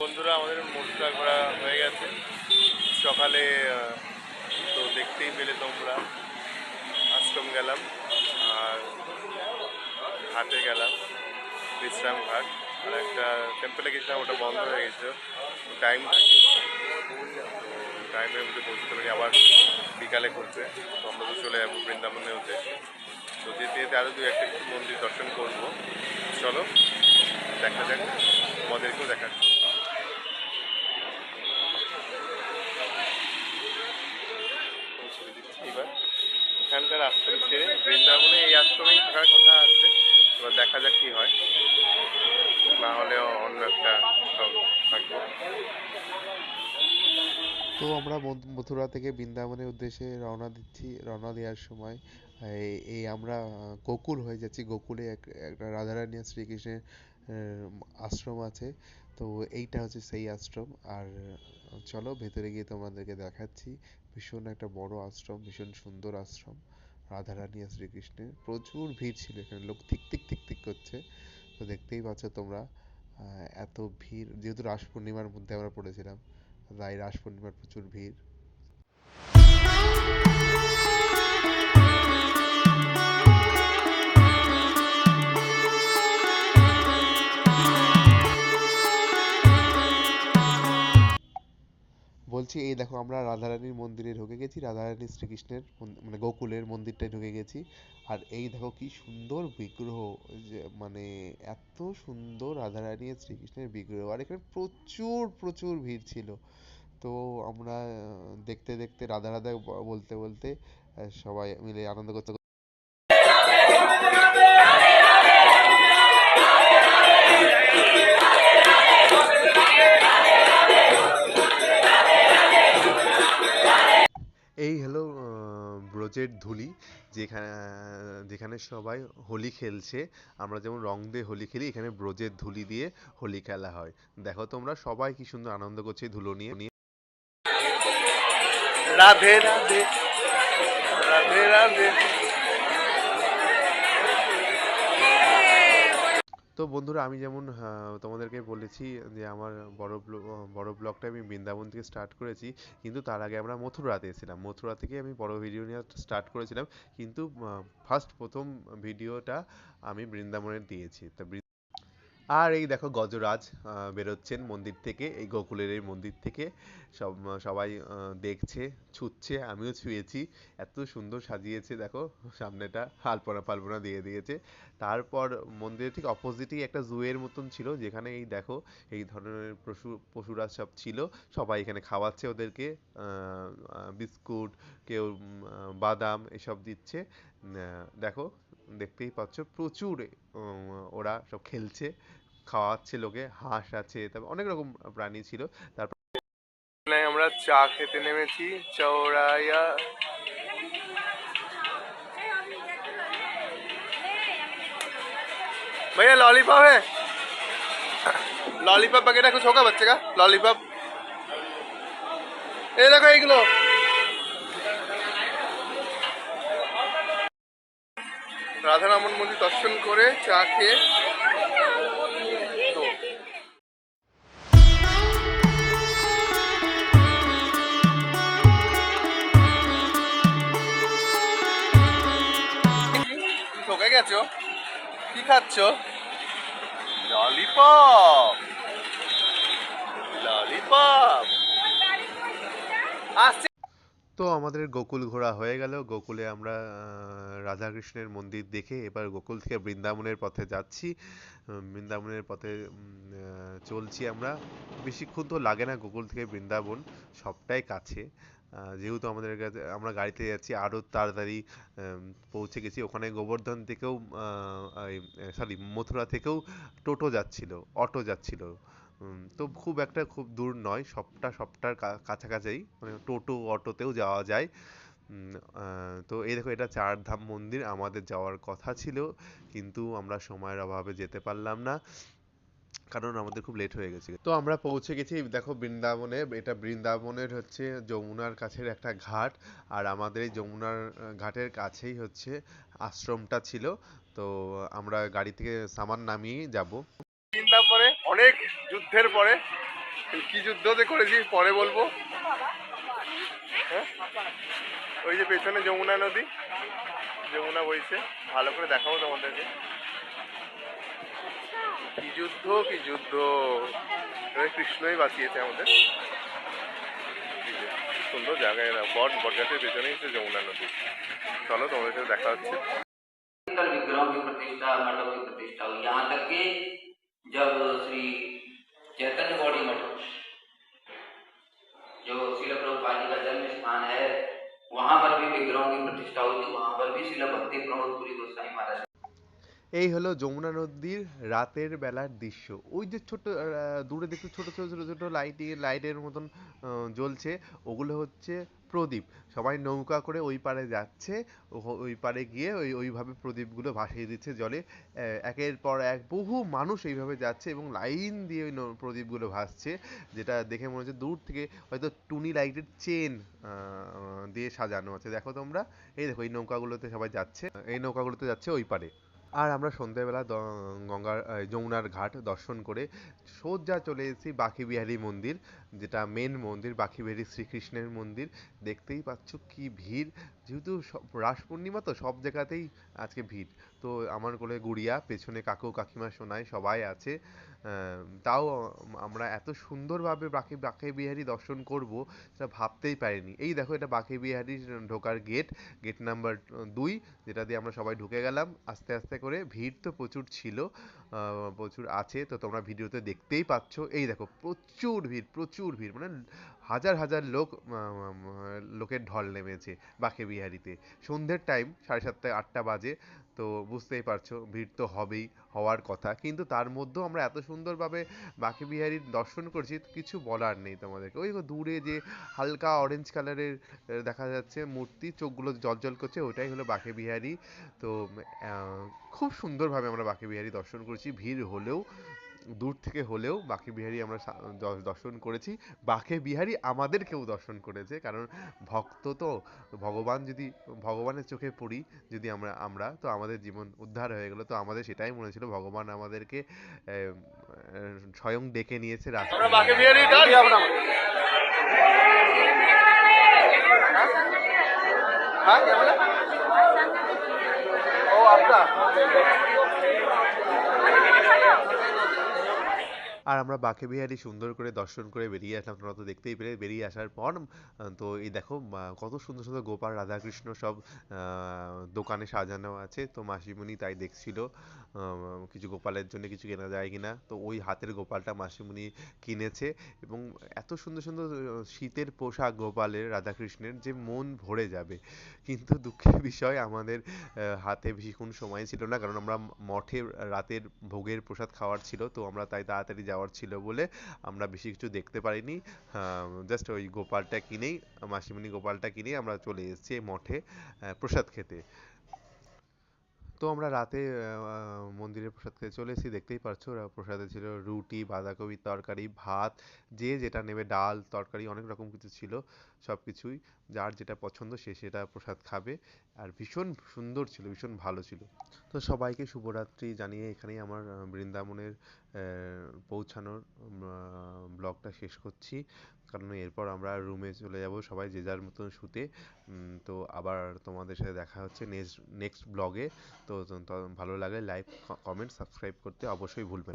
বন্ধুরা, আমাদের মোটটা ঘোরা হয়ে গেছে। সকালে তো দেখতেই পেলে তোমরা। আশ্রম গেলাম, আর ঘাটে গেলাম, বিশ্রাম ঘাট। আর একটা টেম্পলে গেছিলাম, ওটা বন্ধ হয়ে গেছে টাইম থাকে। টাইমের মধ্যে পৌঁছতে পারি, আবার বিকালে করতে তো আমরা তো চলে যাব বৃন্দাবনে উদ্দেশ্যে। তো যেতে যেতে আরও দু একটা মন্দির দর্শন করব। চলো, দেখা যাক, তোমাদেরকেও দেখাচ্ছি পৌঁছে দিচ্ছি এবার এখানকার আশ্রম ছেড়ে বৃন্দাবনে এই আশ্রমেই থাকার কথা আছে। এবার দেখা যাক কি হয়। না হলেও অন্য একটা থাকব। তো আমরা মথুরা থেকে বৃন্দাবনের উদ্দেশ্যে রওনা দিচ্ছি, রওনা দেওয়ার সময়। এই আমরা, গোকুল হয়ে যাচ্ছি। গোকুলে একটা রাধারানী শ্রীকৃষ্ণের আশ্রম আছে। তো এইটা হচ্ছে সেই আশ্রম। আর চলো ভেতরে গিয়ে তোমাদেরকে দেখাচ্ছি। ভীষণ একটা বড় আশ্রম, ভীষণ সুন্দর আশ্রম। রাধারানী আর শ্রীকৃষ্ণের প্রচুর ভিড় ছিল এখানে, লোক থিক থিক থিক থিক করছে। তো দেখতেই পাচ্ছ তোমরা এত ভিড়। যেহেতু রাস পূর্ণিমার মধ্যে আমরা পড়েছিলাম, তাই রাস পূর্ণিমার প্রচুর ভিড়। বলছি এই দেখো আমরা রাধারানীর মন্দিরে ঢুকে গেছি, রাধারানী শ্রীকৃষ্ণের মন- গোকুলের মন্দিরটায় ঢুকে গেছি। আর এই দেখো কি সুন্দর বিগ্রহ যে মানে এত সুন্দর রাধারানী শ্রীকৃষ্ণের বিগ্রহ। আর এখানে প্রচুর প্রচুর ভিড় ছিল। তো আমরা দেখতে দেখতে রাধা রাধা বলতে বলতে সবাই মিলে আনন্দ করতে ব্রজের ধুলি যেখানে যেখানে সবাই হোলি খেলছে। আমরা যেমন রং দিয়ে হোলি খেলি, এখানে ব্রজের ধুলি দিয়ে হোলি খেলা হয়। দেখো তোমরা সবাই কি সুন্দর আনন্দ করছে ধুলো নিয়ে। রাধে রাধে রাধে রাধে। তো বন্ধুরা আমি যেমন আহ, তোমাদেরকে বলেছি যে আমার বড় বড় ব্লগটা আমি বৃন্দাবন থেকে স্টার্ট করেছি। কিন্তু তার আগে আমরা মথুরাতে এসেছিলাম। মথুরা থেকে আমি বড় ভিডিও নিয়ে স্টার্ট করেছিলাম। কিন্তু ফার্স্ট প্রথম ভিডিওটা আমি বৃন্দাবনের দিয়েছি। তা আর এই দেখো গজরাজ বেরোচ্ছেন মন্দির থেকে, এই গোকুলের এই মন্দির থেকে। সব সবাই দেখছে ছুটছে আমিও ছুঁয়েছি। এত সুন্দর সাজিয়েছে, দেখো, সামনেটা, আলপনা ফালপনা দিয়ে দিয়েছে। তারপর মন্দিরের ঠিক অপোজিটেই একটা জুয়ের মতন ছিল, যেখানে এই দেখো, এই ধরনের পশু, পশুরা সব ছিল। সবাই এখানে খাওয়াচ্ছে ওদেরকে বিস্কুট, কেউ বাদাম, এসব দিচ্ছে। দেখো দেখতেই পাচ্ছ প্রচুর উম, ওরা সব খেলছে খাওয়াচ্ছে লোকে হাঁস আছে তারপর অনেক রকম প্রাণী ছিল তারপর এখানে আমরা চা খেতে নেমেছি চৌরাইয়া भैया लॉलीपॉप है लॉलीपॉप वगैरह कुछ होगा बच्चे का लॉलीपॉप ये देखो एक किलो রাধারামন মন্দির দর্শন করে চা খেয়ে ঠকে গেছো? কি খাচ্ছ? ললিপপ। ললিপপ। আসছে তো আমাদের গোকুল ঘোরা হয়ে গেল। গোকুলে আমরা রাধাকৃষ্ণের মন্দির দেখে এবার গোকুল থেকে বৃন্দাবনের পথে যাচ্ছি। বৃন্দাবনের পথে চলছি আমরা। বেশিক্ষণ তো লাগে না গোকুল থেকে বৃন্দাবন, সবটাই কাছে। যেহেতু আমাদের কাছে, আমরা গাড়িতে যাচ্ছি আরও তাড়াতাড়ি পৌঁছে গেছি। ওখানে গোবর্ধন থেকেও সরি মথুরা থেকেও টোটো যাচ্ছিল, অটো যাচ্ছিল। তো খুব একটা খুব দূর নয়, সবটা, সবটার কাছাকাছি মানে টোটো অটোতেও যাওয়া যায়। তো এই দেখো, এটা চারধাম মন্দির, আমাদের যাওয়ার কথা ছিল, কিন্তু আমরা সময়ের অভাবে যেতে পারলাম না, কারণ আমাদের খুব লেট হয়ে গেছে। তো আমরা পৌঁছে গেছি, দেখো বৃন্দাবনে, এটা বৃন্দাবনের হচ্ছে যমুনার কাছের একটা ঘাট, আর আমাদের এই যমুনার ঘাটের কাছেই হচ্ছে আশ্রমটা ছিল, তো আমরা গাড়ি থেকে সামান নামিয়ে যাব। অনেক যুদ্ধের পরে কি যুদ্ধ যে করেছি পরে বলবো হ্যাঁ ওই যে পেছনে যমুনা নদী যমুনা বইছে ভালো করে দেখাবো তোমাদেরকে কি যুদ্ধ কি যুদ্ধ এবার কৃষ্ণই বাঁচিয়েছে আমাদের এই যে, কি সুন্দর জায়গায় এরা বট বটগাছের পেছনেই হচ্ছে যমুনা নদী চলো তোমাদের সাথে দেখা হচ্ছে अधिकतर विग्रहों की प्रतिष्ठा मठों की प्रतिष्ठा हुई यहाँ तक कि जब श्री चैतन्य गौड़ी मठ, जो शिल प्रभुपाद जी का जन्म स्थान है, वहाँ पर भी विग्रहों की प्रतिष्ठा हुई थी, वहाँ पर भी शिल भक्ति प्रमोदपुरी गोस्वामी महाराज এই হলো যমুনা নদীর রাতের বেলার দৃশ্য। ওই যে ছোট আহ, দূরে দেখতে ছোট ছোট ছোট ছোট লাইটি লাইটের মতন জ্বলছে। ওগুলো হচ্ছে প্রদীপ। সবাই নৌকা করে ওই পারে যাচ্ছে। ওই পারে গিয়ে ওই ওইভাবে প্রদীপগুলো ভাসিয়ে দিচ্ছে জলে। একের পর এক বহু মানুষ এইভাবে যাচ্ছে এবং লাইন দিয়ে ওই প্রদীপগুলো ভাসছে যেটা দেখে মনে হচ্ছে দূর থেকে হয়তো টুনি লাইটের চেন দিয়ে সাজানো আছে। দেখো তোমরা এই দেখো এই নৌকাগুলোতে সবাই যাচ্ছে। এই নৌকাগুলোতে যাচ্ছে ওই পারে। আর আমরা সন্ধ্যেবেলা গঙ্গার যমুনার ঘাট দর্শন করে সোজা চলে এসেছি বাঁকিবিহারী মন্দির, যেটা মেন মন্দির, বাঁকিবিহারী শ্রীকৃষ্ণের মন্দির। দেখতেই পাচ্ছ কি ভিড়। যেহেতু সব- রাস পূর্ণিমা তো সব জায়গাতেই আজকে ভিড়। তো আমার কোলে গুড়িয়া, পেছনে কাকু, কাকিমা, সোনাই সবাই আছে। তাও আমরা এত সুন্দরভাবে বাকি, বাঁকিবিহারী দর্শন করব সেটা ভাবতেই পারিনি। এই দেখো এটা বাঁকিবিহারীর ঢোকার গেট গেট নাম্বার দুই, যেটা দিয়ে আমরা সবাই ঢুকে গেলাম। আস্তে আস্তে করে ভিড় তো প্রচুর ছিল প্রচুর আছে, তো তোমরা ভিডিওতে দেখতেই পাচ্ছ। এই দেখো, প্রচুর ভিড় প্রচুর ভিড় মানে হাজার হাজার লোক লোকের ঢল নেমেছে বাঁকে বিহারিতে সন্ধ্যের টাইম সাড়ে সাতটা আটটা বাজে, তো বুঝতেই পারছ, ভিড় তো হবেই। হওয়ার কথা। কিন্তু তার মধ্যেও আমরা এত সুন্দরভাবে বাঁকেবিহারীর দর্শন করছি, কিছু বলার নেই তোমাদেরকে। ওই দূরে যে হালকা অরেঞ্জ কালারের দেখা যাচ্ছে মূর্তি, চোখগুলো জল করছে ওটাই হলো বাঁকে বিহারী। তো খুব সুন্দরভাবে আমরা বাঁকে বিহারী দর্শন করেছি। ভিড় হলেও দূর থেকে হলেও বাঁকেবিহারী আমরা দর্শন করেছি। বাঁকেবিহারী আমাদেরকেও দর্শন করেছে, কারণ ভক্ত তো, ভগবান যদি, ভগবানের চোখে পড়ি যদি আমরা আমরা, তো আমাদের জীবন উদ্ধার হয়ে গেল, তো আমাদের সেটাই মনে ছিল, ভগবান আমাদেরকে স্বয়ং ডেকে নিয়েছে রাস্তা আর আমরা বাঁকে বিহারি সুন্দর করে দর্শন করে বেরিয়ে আসলাম। তোমরা তো দেখতেই পেলে, বেরিয়ে আসার পর তো এই দেখো কত সুন্দর সুন্দর গোপাল, রাধাকৃষ্ণ সব দোকানে সাজানো আছে। তো মাসিমণি তাই দেখছিল কিছু গোপালের জন্য কিছু কেনা যায় কিনা। তো ওই হাতের গোপালটা মাসিমণি কিনেছে এবং এত সুন্দর সুন্দর শীতের পোশাক গোপালের, রাধাকৃষ্ণের যে মন ভরে যাবে। কিন্তু দুঃখের বিষয়, আমাদের হাতে বেশিক্ষণ সময় ছিল না, কারণ আমরা মঠে রাতের ভোগের প্রসাদ খাওয়ার ছিল। তো আমরা তাই তাড়াতাড়ি যাওয়ার ছিল বলে আমরা বেশি কিছু দেখতে পারিনি। জাস্ট ওই গোপালটা কিনেই মাসিমণি গোপালটা কিনেই আমরা চলে এসেছি মঠে আহ, প্রসাদ খেতে। তো আমরা রাতে মন্দিরে প্রসাদ খেতে চলে এসেছি। দেখতেই পাচ্ছ রা- প্রসাদে ছিল রুটি, বাঁধাকপির তরকারি, ভাত, যে যেটা নেবে, ডাল, তরকারি, অনেক রকম কিছু ছিল সব কিছুই যার যেটা পছন্দ সে সেটা প্রসাদ খাবে। আর ভীষণ সুন্দর ছিল, ভীষণ ভালো ছিল। তো সবাইকে শুভরাত্রি জানিয়ে এখানেই আমার বৃন্দাবনের পৌঁছানোর ব্লগটা শেষ করছি। কারণ এরপর আমরা রুমে চলে যাব সবাই যে যার মতন শুতে। তো আবার তোমাদের সাথে দেখা হচ্ছে নেক্সট নেক্সট ব্লগে। তো তো- ভালো লাগে লাইক কমেন্ট সাবস্ক্রাইব করতে অবশ্যই ভুলবেন।